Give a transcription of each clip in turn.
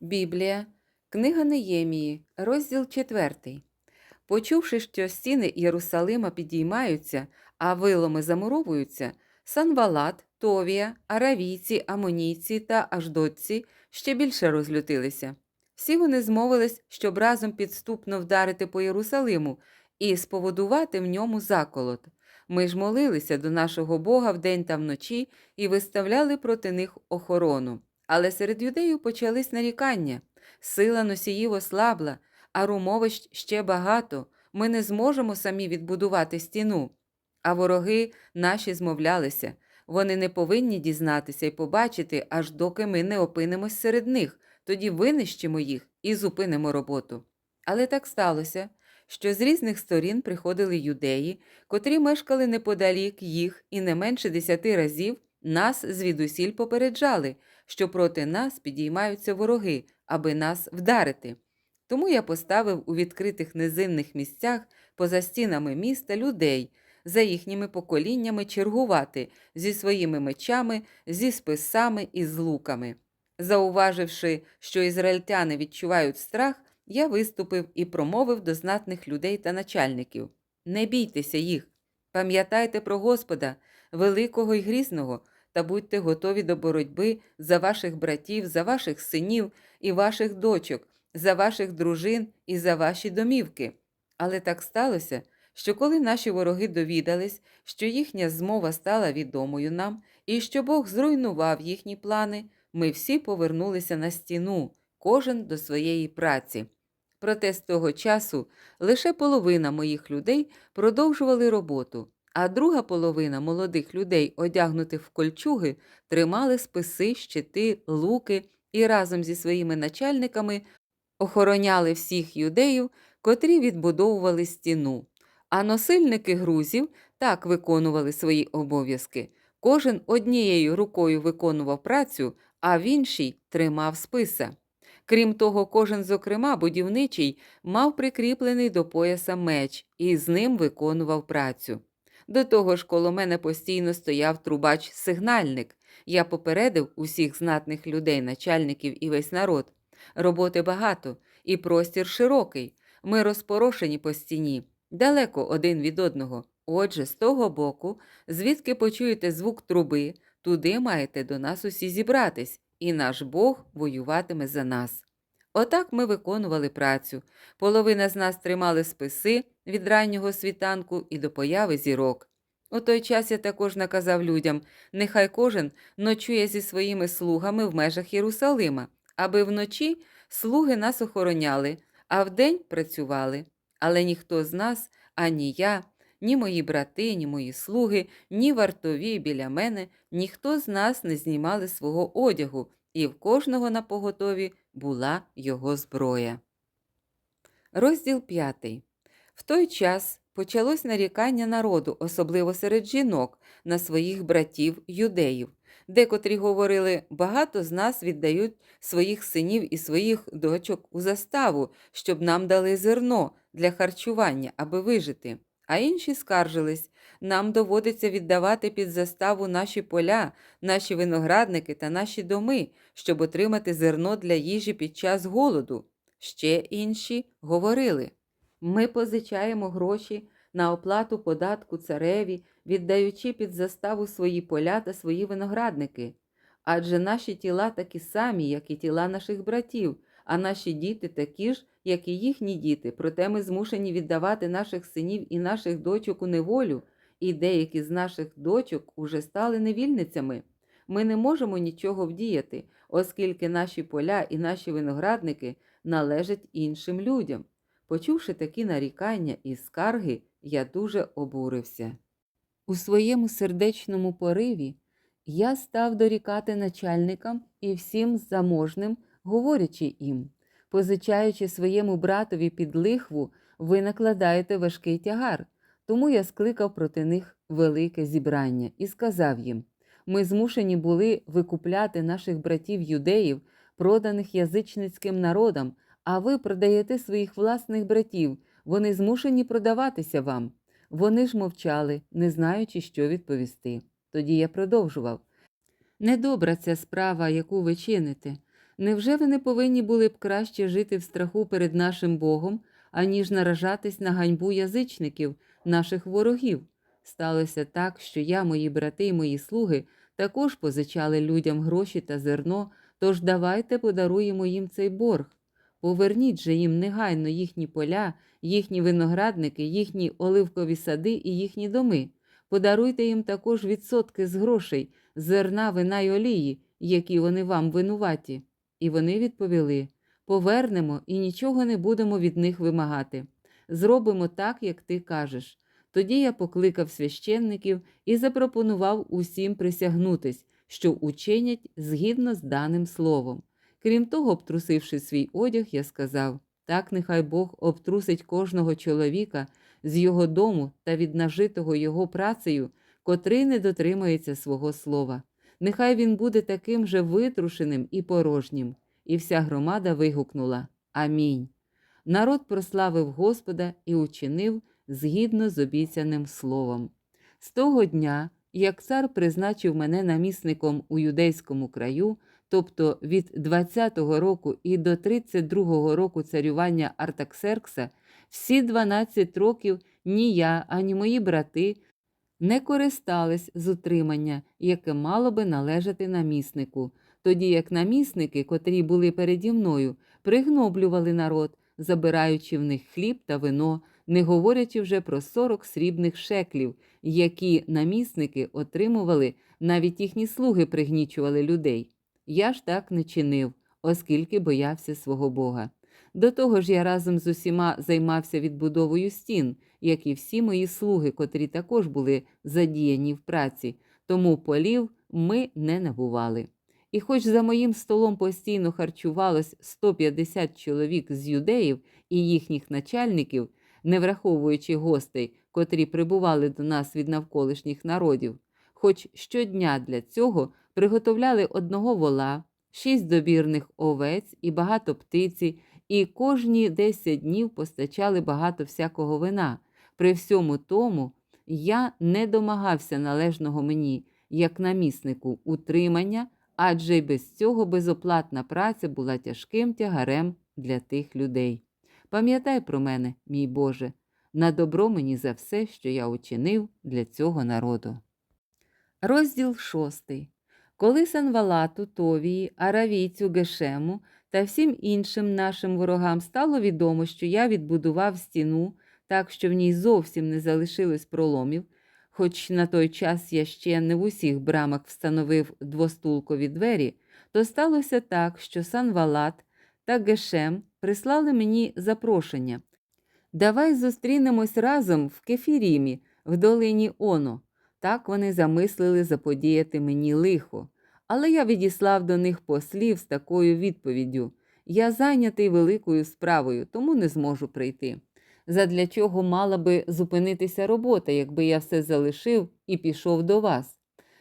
Біблія, книга Неємії, розділ 4. Почувши, що стіни Єрусалима підіймаються, а виломи замуровуються, Санвалат, Товія, аравійці, амонійці та аждотці ще більше розлютилися. Всі вони змовились, щоб разом підступно вдарити по Єрусалиму і споводувати в ньому заколот. Ми ж молилися до нашого Бога вдень та вночі і виставляли проти них охорону. Але серед юдеїв почались нарікання. Сила носіїв ослабла, а румовищ ще багато. Ми не зможемо самі відбудувати стіну. А вороги наші змовлялися. Вони не повинні дізнатися і побачити, аж доки ми не опинимось серед них, тоді винищимо їх і зупинимо роботу. Але так сталося, що з різних сторін приходили юдеї, котрі мешкали неподалік їх і не менше десяти разів нас звідусіль попереджали, що проти нас підіймаються вороги, аби нас вдарити. Тому я поставив у відкритих низинних місцях поза стінами міста людей, за їхніми поколіннями чергувати зі своїми мечами, зі списами і з луками. Зауваживши, що ізраїльтяни відчувають страх, я виступив і промовив до знатних людей та начальників: Не бійтеся їх, пам'ятайте про Господа, великого і грізного, та будьте готові до боротьби за ваших братів, за ваших синів і ваших дочок, за ваших дружин і за ваші домівки. Але так сталося, що коли наші вороги довідались, що їхня змова стала відомою нам, і що Бог зруйнував їхні плани, ми всі повернулися на стіну, кожен до своєї праці. Проте з того часу лише половина моїх людей продовжували роботу, а друга половина молодих людей, одягнутих в кольчуги, тримали списи, щити, луки і разом зі своїми начальниками охороняли всіх юдеїв, котрі відбудовували стіну. А носильники грузів так виконували свої обов'язки. Кожен однією рукою виконував працю, а в іншій тримав списа. Крім того, кожен, зокрема, будівничий, мав прикріплений до пояса меч і з ним виконував працю. До того ж, коло мене постійно стояв трубач-сигнальник. Я попередив усіх знатних людей, начальників і весь народ. Роботи багато, і простір широкий. Ми розпорошені по стіні, далеко один від одного. Отже, з того боку, звідки почуєте звук труби, туди маєте до нас усі зібратись, і наш Бог воюватиме за нас. Отак ми виконували працю. Половина з нас тримали списи від раннього світанку і до появи зірок. У той час я також наказав людям, нехай кожен ночує зі своїми слугами в межах Єрусалима, аби вночі слуги нас охороняли, а вдень працювали. Але ніхто з нас, ані я, ні мої брати, ні мої слуги, ні вартові біля мене, ніхто з нас не знімали свого одягу, і в кожного на поготові була його зброя. Розділ 5. В той час почалось нарікання народу, особливо серед жінок, на своїх братів юдеїв. Декотрі говорили, багато з нас віддають своїх синів і своїх дочок у заставу, щоб нам дали зерно для харчування, аби вижити. А інші скаржились, нам доводиться віддавати під заставу наші поля, наші виноградники та наші доми, щоб отримати зерно для їжі під час голоду. Ще інші говорили ми позичаємо гроші на оплату податку цареві, віддаючи під заставу свої поля та свої виноградники. Адже наші тіла такі самі, як і тіла наших братів, а наші діти такі ж, як і їхні діти, проте ми змушені віддавати наших синів і наших дочок у неволю, і деякі з наших дочок уже стали невільницями. Ми не можемо нічого вдіяти, оскільки наші поля і наші виноградники належать іншим людям. Почувши такі нарікання і скарги, я дуже обурився. У своєму сердечному пориві я став дорікати начальникам і всім заможним, говорячи їм, позичаючи своєму братові під лихву, ви накладаєте важкий тягар. Тому я скликав проти них велике зібрання і сказав їм: ми змушені були викупляти наших братів юдеїв, проданих язичницьким народам, а ви продаєте своїх власних братів, вони змушені продаватися вам. Вони ж мовчали, не знаючи, що відповісти. Тоді я продовжував. Недобра ця справа, яку ви чините. Невже ви не повинні були б краще жити в страху перед нашим Богом, аніж наражатись на ганьбу язичників, наших ворогів? Сталося так, що я, мої брати і мої слуги також позичали людям гроші та зерно, тож давайте подаруємо їм цей борг. Поверніть же їм негайно їхні поля, їхні виноградники, їхні оливкові сади і їхні доми. Подаруйте їм також відсотки з грошей, зерна, вина й олії, які вони вам винуваті. І вони відповіли: Повернемо і нічого не будемо від них вимагати. Зробимо так, як ти кажеш. Тоді я покликав священників і запропонував усім присягнутись, що учинять згідно з даним словом. Крім того, обтрусивши свій одяг, я сказав: так нехай Бог обтрусить кожного чоловіка з його дому та від нажитого його працею, котрий не дотримається свого слова. Нехай він буде таким же витрушеним і порожнім. І вся громада вигукнула Амінь. Народ прославив Господа і учинив згідно з обіцяним словом. З того дня, як цар призначив мене намісником у юдейському краю, тобто від 20-го року і до 32-го року царювання Артаксеркса, всі 12 років ні я, ані мої брати не користались з утримання, яке мало би належати наміснику, тоді як намісники, котрі були переді мною, пригноблювали народ, забираючи в них хліб та вино, не говорячи вже про 40 срібних шеклів, які намісники отримували, навіть їхні слуги пригнічували людей. Я ж так не чинив, оскільки боявся свого Бога. До того ж, я разом з усіма займався відбудовою стін, як і всі мої слуги, котрі також були задіяні в праці, тому полів ми не набували. І хоч за моїм столом постійно харчувалось 150 чоловік з юдеїв і їхніх начальників, не враховуючи гостей, котрі прибували до нас від навколишніх народів, хоч щодня для цього приготовляли одного вола, шість добірних овець і багато птиці, і кожні 10 днів постачали багато всякого вина. При всьому тому я не домагався належного мені, як наміснику, утримання, адже й без цього безоплатна праця була тяжким тягарем для тих людей. Пам'ятай про мене, мій Боже, на добро мені за все, що я учинив для цього народу. Розділ шостий. Коли Санвалату, Товії, Аравійцю, Гешему та всім іншим нашим ворогам стало відомо, що я відбудував стіну, так що в ній зовсім не залишилось проломів, хоч на той час я ще не в усіх брамах встановив двостулкові двері, то сталося так, що Санвалат та Гешем прислали мені запрошення. Давай зустрінемось разом в Кефірімі, в долині Оно. Так вони замислили заподіяти мені лихо. Але я відіслав до них послів з такою відповіддю я зайнятий великою справою, тому не зможу прийти. Задля чого мала би зупинитися робота, якби я все залишив і пішов до вас.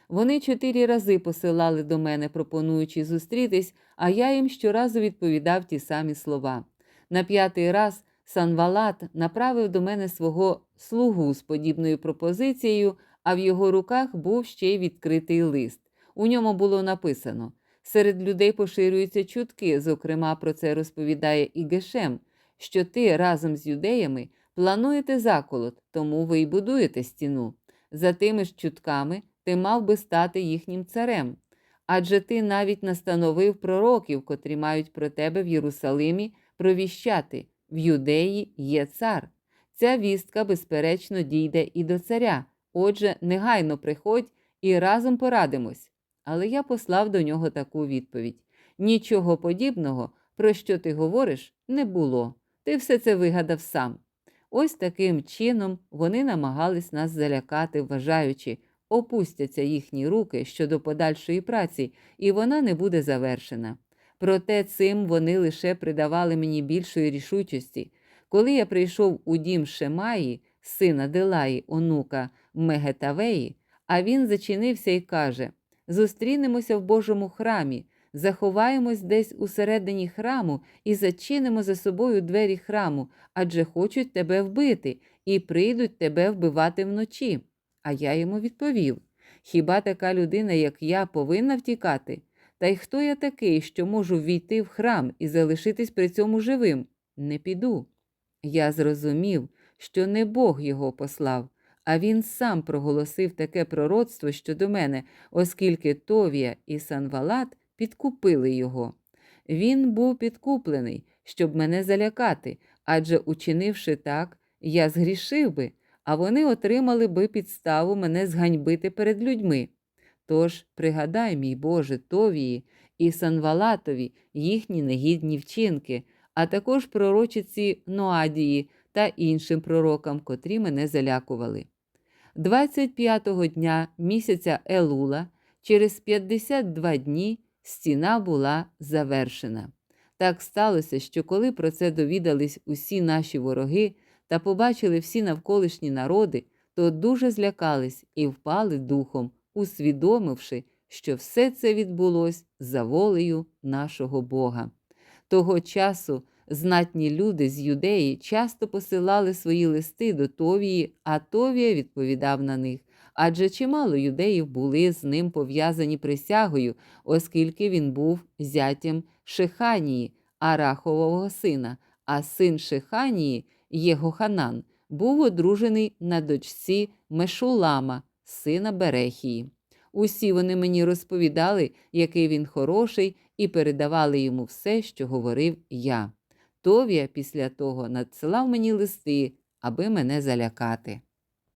Вони чотири рази посилали до мене, пропонуючи зустрітись, а я їм щоразу відповідав ті самі слова. На п'ятий раз Санвалат направив до мене свого слугу з подібною пропозицією, а в його руках був ще й відкритий лист. У ньому було написано: серед людей поширюються чутки, зокрема, про це розповідає і Гешем, що ти разом з юдеями плануєте заколот, тому ви й будуєте стіну. За тими ж чутками ти мав би стати їхнім царем. Адже ти навіть настановив пророків, котрі мають про тебе в Єрусалимі провіщати в юдеї є цар. Ця вістка, безперечно, дійде і до царя. Отже, негайно приходь і разом порадимось. Але я послав до нього таку відповідь: нічого подібного, про що ти говориш, не було. Ти все це вигадав сам. Ось таким чином вони намагались нас залякати, вважаючи, опустяться їхні руки щодо подальшої праці, і вона не буде завершена. Проте цим вони лише придавали мені більшої рішучості. Коли я прийшов у дім Шемаї, сина Делаї, онука Мегетавеї, а він зачинився і каже: Зустрінемося в Божому храмі, заховаємось десь усередині храму і зачинимо за собою двері храму, адже хочуть тебе вбити і прийдуть тебе вбивати вночі. А я йому відповів: Хіба така людина, як я, повинна втікати? Та й хто я такий, що можу ввійти в храм і залишитись при цьому живим? Не піду. Я зрозумів, що не Бог його послав, а він сам проголосив таке пророцтво щодо мене, оскільки Товія і Санвалат підкупили його. Він був підкуплений, щоб мене залякати, адже, учинивши так, я згрішив би, а вони отримали би підставу мене зганьбити перед людьми. Тож пригадай, мій Боже, Товії і Санвалатові їхні негідні вчинки, а також пророчиці Ноадії та іншим пророкам, котрі мене залякували. 25-го дня місяця Елула, через 52 дні, стіна була завершена. Так сталося, що коли про це довідались усі наші вороги та побачили всі навколишні народи, то дуже злякались і впали духом, усвідомивши, що все це відбулось за волею нашого Бога. Того часу знатні люди з юдеї часто посилали свої листи до Товії, а Товія відповідав на них. Адже чимало юдеїв були з ним пов'язані присягою, оскільки він був зятям Шеханії, Арахового сина, а син Шеханії, Єгоханан, був одружений на дочці Мешулама, сина Берехії. Усі вони мені розповідали, який він хороший, і передавали йому все, що говорив я. Товія після того надсилав мені листи, аби мене залякати.